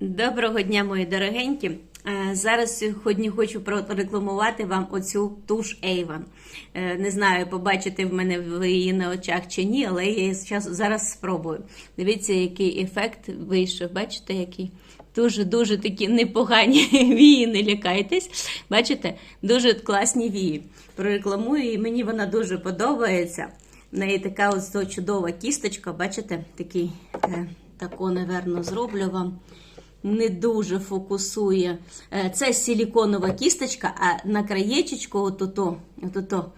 Доброго дня, мої дорогенькі. Е, Зараз сьогодні хочу прорекламувати вам оцю туш Avon. Е, Не знаю, побачите в мене її на очах чи ні, але я її зараз, спробую. Дивіться, який ефект вийшов. Бачите, який? Дуже-дуже такі непогані вії, не лякайтесь. Бачите, дуже класні вії. Прорекламую, і мені вона дуже подобається. В неї така ось чудова кісточка, бачите, такий, е, таку, напевно, зроблю вам не дуже фокусує. Е, Це силіконова кісточка, а на краєчечку, отото, отото,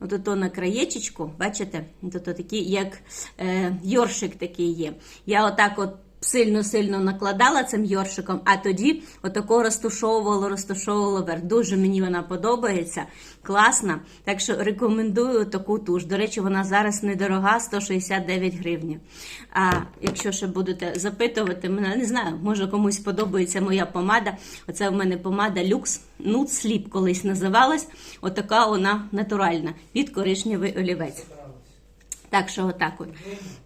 отото на краєчечку, бачите, отото такий, як е, йоршик такий є. Я отак от сильно-сильно накладала цим йоршиком, а тоді отако розтушовувала, розтушовувала вверх. Дуже мені вона подобається, класна. Так що рекомендую таку туш. До речі, вона зараз недорога, 169 гривень. А якщо ще будете запитувати мене, не знаю, може комусь подобається моя помада. Оце в мене помада Lux Nude Sleep колись називалась. Отака вона натуральна від коричневий олівець. Так що отак от.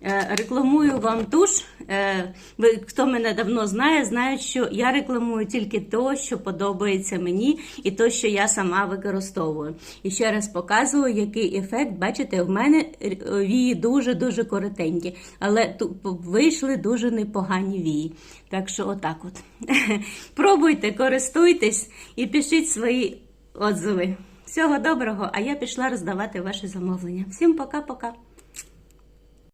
Е, рекламую вам туш. Е, ви, хто мене давно знає, знають, що я рекламую тільки те, що подобається мені, і те, що я сама використовую. І ще раз показую, який ефект. Бачите, в мене е, вії дуже-дуже коротенькі, але ту- вийшли дуже непогані вії. Так що отак от. Пробуйте, користуйтесь і пишіть свої отзиви. Всього доброго, а я пішла роздавати ваші замовлення. Всім пока-пока.